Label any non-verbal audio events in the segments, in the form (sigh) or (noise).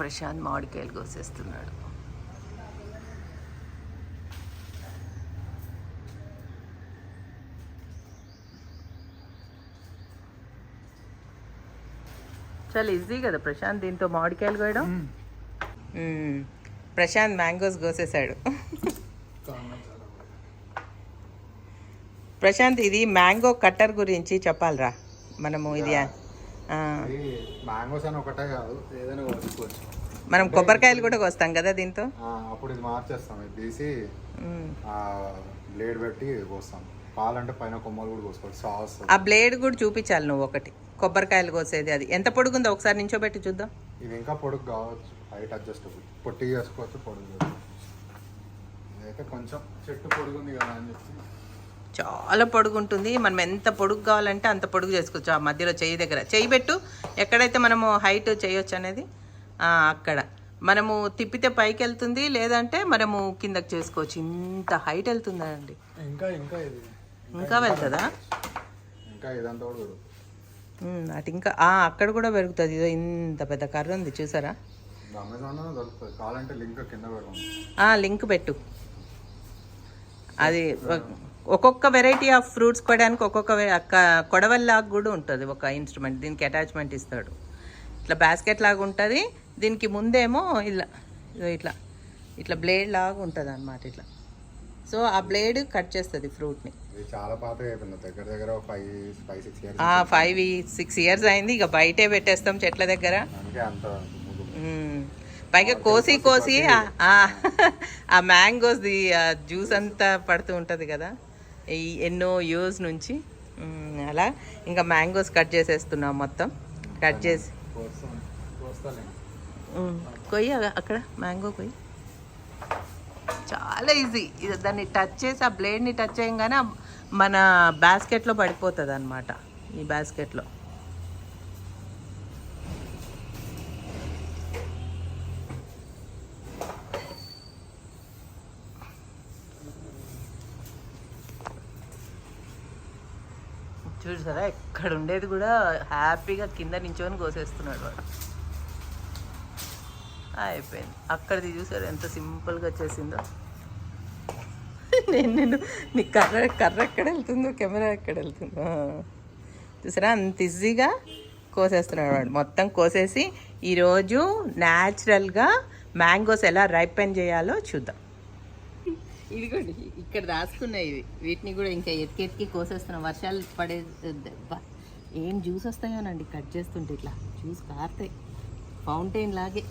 ప్రశాంత్ మామిడికాయలు కోసేస్తున్నాడు. చాలా ఈజీ కదా ప్రశాంత్ దీంతో మామిడికాయలు కోయడం. ప్రశాంత్ మ్యాంగోస్ కోసేసాడు ప్రశాంత్ ఇది మ్యాంగో కట్టర్ గురించి చెప్పాలిరా మనము ఇది మ్యాంగోస్ అని ఒకటే కాదు ఏదైనా కోసుకోవచ్చు. మనం కొబ్బరికాయలు కూడా కోస్తాం కదా దీంతో? అప్పుడు ఇది మార్చేస్తాం ఇది తీసి. బ్లేడ్ పెట్టి కోస్తాం. కావాలంటే పైన కొమ్మలు కూడా కోసుకోవచ్చు సాస్. ఆ బ్లేడ్ కూడా చూపించాలి నువ్వు ఒకటి. కొబ్బరికాయలు కోసేది అది. ఎంత పొడుగుందో ఒకసారి నించోబెట్టి చూద్దాం. ఇది ఇంకా పొడుగు కావచ్చు హైట్ అడ్జస్టబుల్. పొట్టి చేసుకోవచ్చు పొడుగు. ఇదైతే కొంచెం చెట్టు పొడుగు ఉంది కదా అని చెప్పి చాలా పొడుగు ఉంటుంది మనం ఎంత పొడుగు కావాలంటే అంత పొడుగు చేసుకోవచ్చు ఆ మధ్యలో చెయ్యి దగ్గర. చెయ్యి పెట్టు. ఎక్కడైతే మనము హైట్ చేయొచ్చు అనేది అక్కడ. మనము తిప్పితే పైకి వెళ్తుంది లేదంటే మనము కిందకి చేసుకోవచ్చు. ఇంత హైట్ వెళ్తుందా అండి ఇంకా ఇంకా ఇది. ఇంకా వెళ్తుందా? ఇంకా అటు ఇంకా అక్కడ కూడా పెరుగుతుంది. ఇదో ఇంత పెద్ద కర్ర ఉంది చూసారా? లింక్ పెట్టు. అది ఒక్కొక్క వెరైటీ ఆఫ్ ఫ్రూట్స్ కొనడానికి ఒక్కొక్క కొడవల్లాగా కూడా ఉంటుంది ఒక ఇన్స్ట్రుమెంట్ దీనికి అటాచ్మెంట్ ఇస్తాడు. ఇట్లా బాస్కెట్ లాగా ఉంటుంది. దీనికి ముందేమో ఇలా ఇట్లా ఇట్లా బ్లేడ్ లాగా ఉంటుంది అనమాట ఇట్లా. సో ఆ బ్లేడ్ కట్ చేస్తుంది ఫ్రూట్ని ఫైవ్ సిక్స్ ఇయర్స్ అయింది. ఇక బయటే పెట్టేస్తాం చెట్ల దగ్గర. పైగా కోసి కోసి ఆ మ్యాంగోస్ది (laughs) జ్యూస్ అంతా పడుతూ ఉంటుంది కదా. ఈ ఎన్నో ఇయర్స్ నుంచి అలా ఇంకా మ్యాంగోస్ కట్ చేసేస్తున్నాం మొత్తం. కట్ చేసి. కోస్తాం కొయ్యి అగ- అక్కడ మ్యాంగో కొయ్యి. చాలా ఈజీ దాన్ని టచ్ చేసి ఆ బ్లేడ్ని టచ్ చేయగానే మన బాస్కెట్లో పడిపోతుంది అనమాట ఈ బాస్కెట్లో చూసారా ఎక్కడ ఉండేది కూడా హ్యాపీగా కింద నించొని కోసేస్తున్నాడు వాడు. అయిపోయింది. అక్కడిది చూసారు ఎంత సింపుల్గా వచ్చేసిందో? నేను నేను నీ కర్ర కర్ర ఎక్కడ వెళ్తుందో కెమెరా ఎక్కడ వెళ్తుందో. చూసారా అంత ఈజీగా కోసేస్తున్నాడు వాడు. మొత్తం కోసేసి ఈరోజు న్యాచురల్గా మ్యాంగోస్ ఎలా రైపెన్ చేయాలో చూద్దాం. ఇదిగోండి ఇక్కడ దాచుకున్నాయి ఇవి వీటిని కూడా ఇంకా ఎతికి ఎతికి కోసేస్తున్నాం. వర్షాలు పడే ఏం జ్యూస్ వస్తాయోనండి కట్ చేస్తుంటే ఇట్లా. జ్యూస్ కారుతాయి. ఫౌంటైన్ లాగే.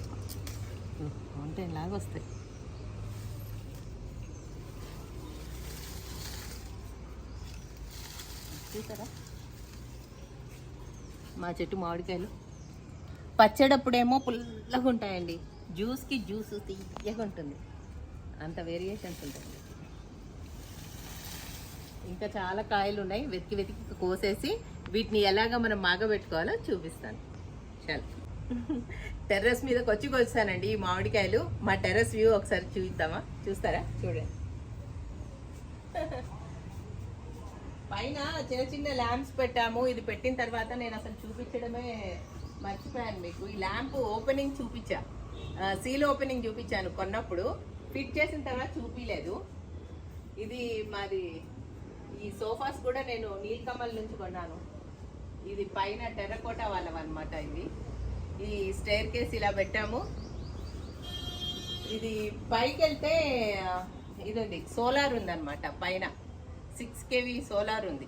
ఫౌంటైన్ లాగా వస్తాయి. చూసారా? మా చెట్టు మామిడికాయలు. పచ్చడప్పుడేమో పుల్లగా ఉంటాయండి. జ్యూస్కి జ్యూస్ తీయగా ఉంటుంది. అంత వేరియేషన్స్ ఉంటాయి. ఇంకా చాలా కాయలు ఉన్నాయి. వెతికి వెతికి కోసేసి వీటిని ఎలాగ మనం మాగబెట్టుకోవాలో చూపిస్తాను. చాలు. టెర్రస్ మీదకి వచ్చి కొచ్చానండి ఈ మామిడికాయలు. మా టెర్రస్ వ్యూ ఒకసారి చూద్దామా చూస్తారా? చూడండి. పైన చిన్న చిన్న ల్యాంప్స్ పెట్టాము. ఇది పెట్టిన తర్వాత నేను అసలు చూపించడమే మర్చిపోయాను మీకు. ఈ ల్యాంప్ ఓపెనింగ్ చూపించా. సీల్ ఓపెనింగ్ చూపించాను కొన్నప్పుడు. ఫిట్ చేసిన తర్వాత చూపించలేదు ఇది మాది ఈ సోఫాస్ కూడా నేను నీలకమల్ నుంచి కొన్నాను. ఇది పైన టెర్రకోట వాళ్ళం అనమాట ఇది. ఈ స్టైర్ కేస్ ఇలా పెట్టాము. ఇది పైకి వెళ్తే ఇది ఉంది సోలార్ ఉందన్నమాట పైన. సిక్స్ కేవీ సోలార్ ఉంది.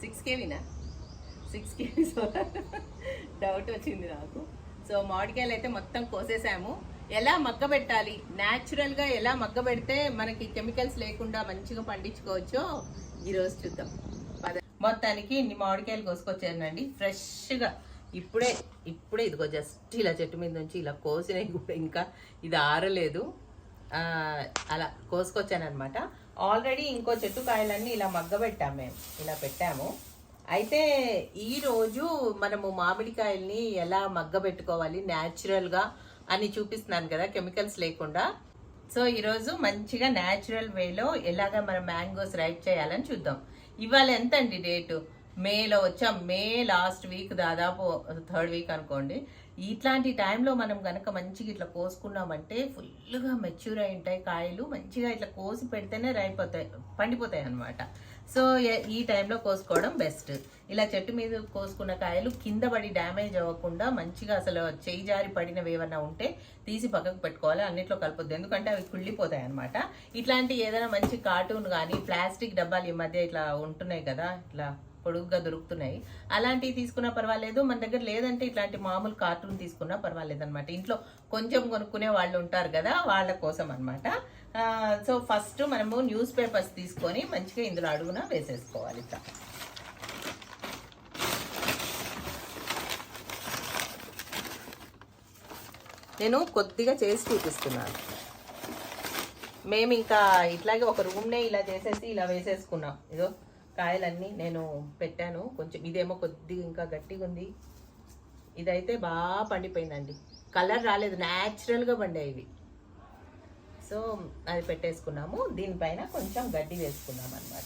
Six కేవీనా? Six KV solar. (laughs) Doubt వచ్చింది నాకు. సో మామిడికాయలు అయితే మొత్తం కోసేసాము. ఎలా మగ్గబెట్టాలి న్యాచురల్గా ఎలా మగ్గబెడితే మనకి కెమికల్స్ లేకుండా మంచిగా పండించుకోవచ్చో ఈరోజు చూద్దాం. మొత్తానికి ఇన్ని మామిడికాయలు కోసుకొచ్చానండి. ఫ్రెష్గా ఇప్పుడే ఇప్పుడే ఇదిగో జస్ట్ ఇలా చెట్టు మీద నుంచి ఇలా కోసినవి కూడా ఇంకా ఇది ఆరలేదు. అలా కోసుకొచ్చానమాట ఆల్రెడీ ఇంకో చెట్టు కాయలన్నీ ఇలా మగ్గబెట్టాము మేము. ఇలా పెట్టాము. అయితే ఈరోజు మనము మామిడికాయల్ని ఎలా మగ్గబెట్టుకోవాలి న్యాచురల్గా అని చూపిస్తున్నాను కదా కెమికల్స్ లేకుండా. సో ఈరోజు మంచిగా న్యాచురల్ వేలో ఎలాగ మనం మ్యాంగోస్ రైప్ చేయాలని చూద్దాం. ఇవాళ ఎంత అండి డేటు మేలో వచ్చాం. మే లాస్ట్ వీక్ దాదాపు థర్డ్ వీక్ అనుకోండి. ఇట్లాంటి టైంలో మనం కనుక మంచిగా ఇట్లా కోసుకున్నామంటే ఫుల్గా మెచ్యూర్ అయి ఉంటాయి కాయలు. మంచిగా ఇట్లా కోసి పెడితేనే రైపోతాయి పండిపోతాయి అన్నమాట. సో ఈ టైంలో కోసుకోవడం బెస్ట్ ఇలా చెట్టు మీద కోసుకున్న కాయలు కింద పడి డ్యామేజ్ అవ్వకుండా మంచిగా అసలు చేయి జారి పడినవి ఏమన్నా ఉంటే తీసి పక్కకు పెట్టుకోవాలి అన్నిట్లో కలపొద్దు. ఎందుకంటే అవి కుళ్ళిపోతాయి అనమాట ఇట్లాంటి ఏదైనా మంచి కార్టూన్ కానీ ప్లాస్టిక్ డబ్బాలు ఈ మధ్య ఇట్లా ఉంటున్నాయి కదా ఇట్లా పొడుగ్గా దొరుకుతున్నాయి. అలాంటివి తీసుకున్నా పర్వాలేదు. మన దగ్గర లేదంటే ఇట్లాంటి మామూలు కార్టూన్ తీసుకున్నా పర్వాలేదు అనమాట ఇంట్లో కొంచెం కొనుక్కునే వాళ్ళు ఉంటారు కదా వాళ్ళ కోసం అనమాట సో ఫస్ట్ మనము న్యూస్ పేపర్స్ తీసుకొని మంచిగా ఇందులో అడుగున వేసేసుకోవాలి ఇట్లా. నేను కొద్దిగా చేసి చూపిస్తున్నాను. మేము ఇంకా ఇట్లాగే ఒక రూమ్నే ఇలా చేసేసి ఇలా వేసేసుకున్నాం. ఇదో కాయలన్నీ నేను పెట్టాను. కొంచెం ఇదేమో కొద్దిగా ఇంకా గట్టిగా ఉంది. ఇదైతే బాగా పండిపోయిందండి. కలర్ రాలేదు. న్యాచురల్గా పండాయి ఇవి. సో అది పెట్టేసుకున్నాము. దీనిపైన కొంచెం గడ్డి వేసుకున్నాం అనమాట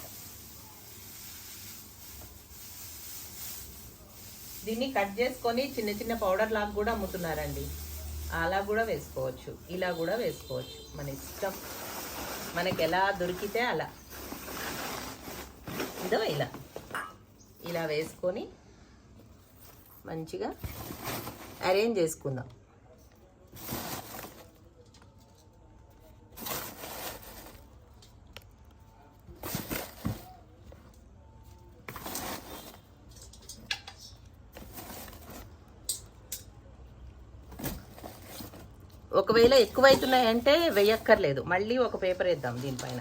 దీన్ని కట్ చేసుకొని చిన్న చిన్న పౌడర్ లాగా కూడా అమ్ముతున్నారండి. అలా కూడా వేసుకోవచ్చు. ఇలా కూడా వేసుకోవచ్చు. మన ఇష్టం. మనకి ఎలా దొరికితే అలా. ఇదో ఇలా. ఇలా వేసుకొని మంచిగా అరేంజ్ చేసుకుందాం. ఒకవేళ ఎక్కువైతున్నాయంటే వేయక్కర్లేదు. మళ్ళీ ఒక పేపర్ వేద్దాం దీనిపైన.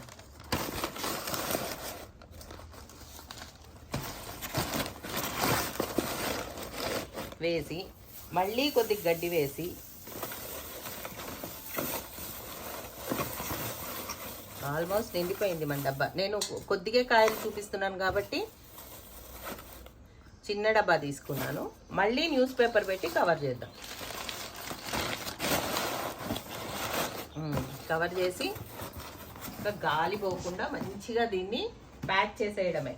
వేసి మళ్ళీ కొద్ది గడ్డి వేసి ఆల్మోస్ట్ నిండిపోయింది మన డబ్బా. నేను కొద్దిగా కాయలు చూపిస్తున్నాను కాబట్టి చిన్న డబ్బా తీసుకున్నాను. మళ్ళీ న్యూస్ పేపర్ పెట్టి కవర్ చేద్దాం. కవర్ చేసి ఇంకా గాలి పోకుండా మంచిగా దీన్ని ప్యాక్ చేసేయడమే.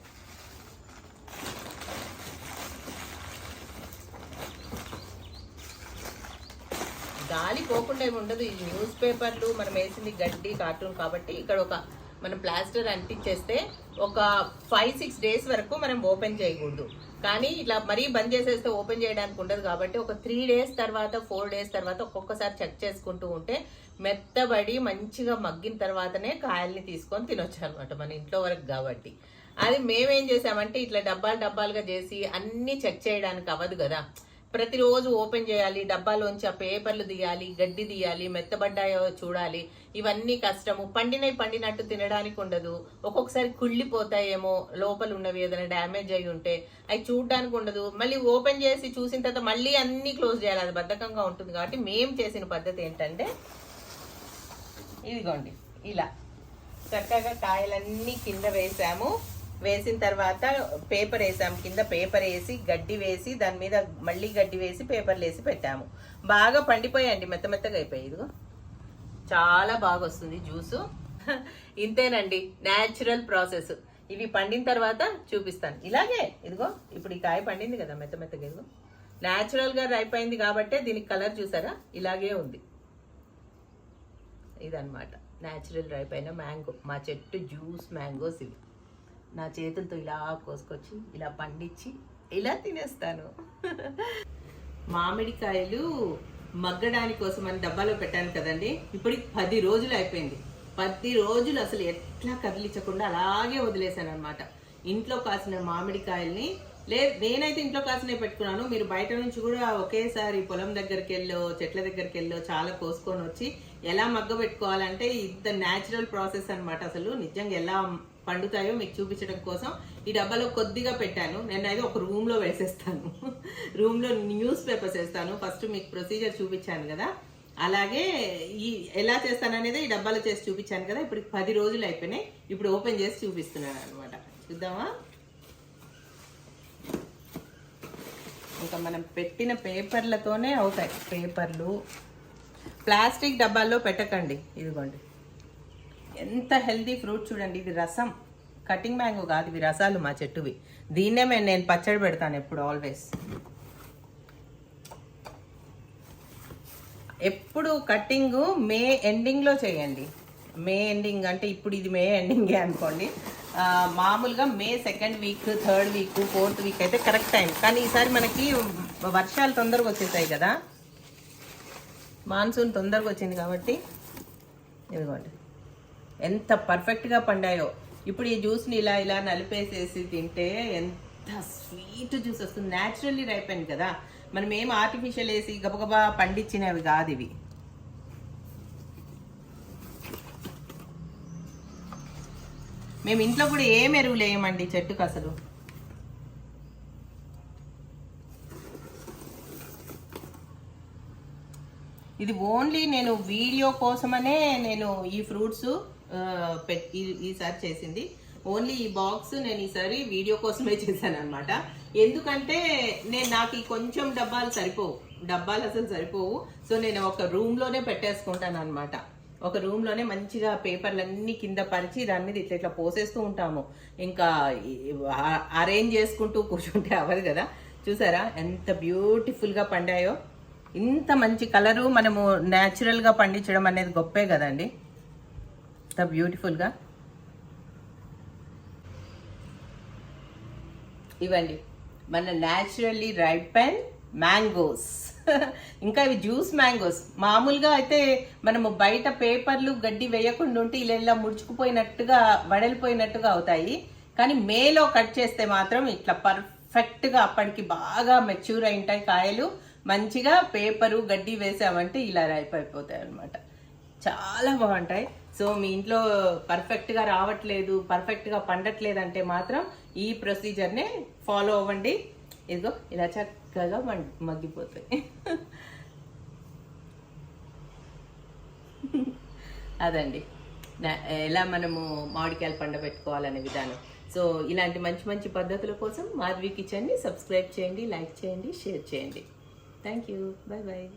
గాలి పోకుండా ఏమి ఉండదు. ఈ న్యూస్ పేపర్లు మనం వేసింది గడ్డి కార్టూన్ కాబట్టి ఇక్కడ ఒక మనం ప్లాస్టర్ అంటించేస్తే ఒక ఫైవ్ సిక్స్ డేస్ వరకు మనం ఓపెన్ చేయకూడదు. కానీ ఇట్లా మరీ బంద్ చేసేస్తే ఓపెన్ చేయడానికి ఉండదు కాబట్టి ఒక త్రీ డేస్ తర్వాత ఫోర్ డేస్ తర్వాత ఒక్కొక్కసారి చెక్ చేసుకుంటూ ఉంటే మెత్తబడి మంచిగా మగ్గిన తర్వాతనే కాయల్ని తీసుకొని తినొచ్చు అనమాట మన ఇంట్లో వరకు కాబట్టి. అది మేమేం చేసామంటే ఇట్లా డబ్బాలు డబ్బాలుగా చేసి అన్ని చెక్ చేయడానికి అవ్వదు కదా. ప్రతిరోజు ఓపెన్ చేయాలి డబ్బాలోంచి ఆ పేపర్లు తీయాలి గడ్డి తీయాలి మెత్తబడ్డాయో చూడాలి. ఇవన్నీ కష్టము. పండినవి పండినట్టు తినడానికి ఉండదు. ఒక్కొక్కసారి కుళ్ళిపోతాయేమో లోపల ఉన్నవి ఏదైనా డ్యామేజ్ అయి ఉంటే. అవి చూడడానికి ఉండదు. మళ్ళీ ఓపెన్ చేసి చూసిన తర్వాత మళ్ళీ అన్ని క్లోజ్ చేయాలి. అది బద్ధకంగా ఉంటుంది కాబట్టి మేము చేసిన పద్ధతి ఏంటంటే ఇదిగోండి ఇలా చక్కగా కాయలన్నీ కింద వేసాము. వేసిన తర్వాత పేపర్ వేసాము. కింద పేపర్ వేసి గడ్డి వేసి దాని మీద మళ్ళీ గడ్డి వేసి పేపర్లు వేసి పెట్టాము. బాగా పండిపోయాయండి మెత్త మెత్తగా అయిపోయాయి. ఇదిగో. చాలా బాగా వస్తుంది జ్యూసు. (laughs) ఇంతేనండి న్యాచురల్ ప్రాసెస్ ఇవి పండిన తర్వాత చూపిస్తాను. ఇలాగే ఇదిగో ఇప్పుడు ఈ కాయ పండింది కదా మెత్త మెత్తగా ఇదిగో. న్యాచురల్గా అయిపోయింది కాబట్టే దీనికి కలర్ చూసారా? ఇలాగే ఉంది. ఇదనమాట న్యాచురల్ రైప్ అయిన మ్యాంగో మా చెట్టు జ్యూస్ మ్యాంగోస్ ఇవి. నా చేతులతో ఇలా కోసుకొచ్చి ఇలా పండించి ఇలా తినేస్తాను. మామిడికాయలు మగ్గడానికి కోసం అని డబ్బాలో పెట్టాను కదండి. ఇప్పటికి పది రోజులు అయిపోయింది. పది రోజులు అసలు ఎట్లా కదిలించకుండా అలాగే వదిలేశాను అనమాట ఇంట్లో కాసిన మామిడికాయల్ని లే నేనైతే ఇంట్లో కాసినే పెట్టుకున్నాను. మీరు బయట నుంచి కూడా ఒకేసారి పొలం దగ్గరికి వెళ్ళో చెట్ల దగ్గరికి వెళ్ళో చాలా కోసుకొని వచ్చి ఎలా మగ్గ పెట్టుకోవాలంటే ఇంత న్యాచురల్ ప్రాసెస్ అనమాట అసలు. నిజంగా ఎలా పండుతాయో మీకు చూపించడం కోసం ఈ డబ్బాలో కొద్దిగా పెట్టాను. నేను అయితే ఒక రూమ్లో వేసేస్తాను. రూమ్లో న్యూస్ పేపర్స్ వేస్తాను. ఫస్ట్ మీకు ప్రొసీజర్ చూపించాను కదా. అలాగే ఈ ఎలా చేస్తాననేది ఈ డబ్బాలో చేసి చూపించాను కదా. ఇప్పుడు పది రోజులు అయిపోయినాయి. ఇప్పుడు ఓపెన్ చేసి చూపిస్తున్నాను అనమాట చూద్దామా? ఇంకా మనం పెట్టిన పేపర్లతోనే అవుతాయి పేపర్లు ప్లాస్టిక్ డబ్బాల్లో పెట్టకండి. ఇదిగోండి. ఎంత హెల్దీ ఫ్రూట్ చూడండి ఇది రసం. కటింగ్ మ్యాంగో కాదు ఇవి రసాలు మా చెట్టువి. దీన్నే మేము నేను పచ్చడి పెడతాను ఎప్పుడు ఆల్వేస్. ఎప్పుడు కటింగ్ మే ఎండింగ్లో చేయండి. మే ఎండింగ్ అంటే ఇప్పుడు ఇది మే ఎండింగే అనుకోండి. మామూలుగా May second week third week fourth week అయితే కరెక్ట్ టైం. కానీ ఈసారి మనకి వర్షాలు తొందరగా వచ్చేసాయి కదా. మాన్సూన్ తొందరగా వచ్చింది కాబట్టి ఇదిగోండి. ఎంత పర్ఫెక్ట్గా పండాయో. ఇప్పుడు ఈ జ్యూస్ని ఇలా ఇలా నలిపేసేసి తింటే ఎంత స్వీట్ జ్యూస్ వస్తుంది. న్యాచురల్లీ రైపెండ్ కదా. మనం ఏం ఆర్టిఫిషియల్ వేసి గబగబా పండించినవి కాదు ఇవి. మేము ఇంట్లో కూడా ఏం ఎరువులు వేయమండి చెట్టుకు అసలు. ఇది ఓన్లీ నేను వీడియో కోసమనే నేను ఈ ఫ్రూట్స్ ఈసారి చేసింది. ఓన్లీ ఈ బాక్స్ నేను ఈసారి వీడియో కోసమే చేశాను అనమాట ఎందుకంటే నేను నాకు ఈ కొంచెం డబ్బాలు సరిపోవు. డబ్బాలు అసలు సరిపోవు. సో నేను ఒక రూమ్లోనే పెట్టేసుకుంటాను అనమాట ఒక రూమ్లోనే మంచిగా పేపర్లు అన్ని కింద పరిచి దాని మీద ఇట్లా ఇట్లా పోసేస్తూ ఉంటాము. ఇంకా అరేంజ్ చేసుకుంటూ కూర్చుంటే అవ్వదు కదా. చూసారా? ఎంత బ్యూటిఫుల్గా పండాయో. ఇంత మంచి కలరు మనము న్యాచురల్గా పండించడం అనేది గొప్పే కదండి. బ్యూటిఫుల్గా. బ్యూటిఫుల్ ఇవ్వండి. మన న్యాచురల్లీ రైపెన్ మ్యాంగోస్. (laughs) ఇంకా ఇవి జ్యూస్ మ్యాంగోస్. మామూలుగా అయితే మనము బయట పేపర్లు గడ్డి వేయకుండా ఉంటే ఇలా ఇలా ముడుచుకుపోయినట్టుగా వడలిపోయినట్టుగా అవుతాయి. కానీ మేలో కట్ చేస్తే మాత్రం ఇట్లా పర్ఫెక్ట్గా అప్పటికి బాగా మెచ్యూర్ అయి ఉంటాయి కాయలు. మంచిగా పేపరు గడ్డి వేసామంటే ఇలా రైప్ అయిపోతాయి అనమాట చాలా బాగుంటాయి. సో మీ ఇంట్లో పర్ఫెక్ట్గా రావట్లేదు పర్ఫెక్ట్గా పండట్లేదంటే పండట్లేదు అంటే మాత్రం ఈ ప్రొసీజర్నే ఫాలో అవ్వండి. ఇదిగో ఇలా చక్కగా మగ్- మగ్గిపోతాయి. అదండి. ఎలా మనము మామిడికాయలు పండబెట్టుకోవాలనే విధానం. సో ఇలాంటి మంచి మంచి పద్ధతుల కోసం మాధవి కిచెన్ని సబ్స్క్రైబ్ చేయండి లైక్ చేయండి షేర్ చేయండి. Thank you bye bye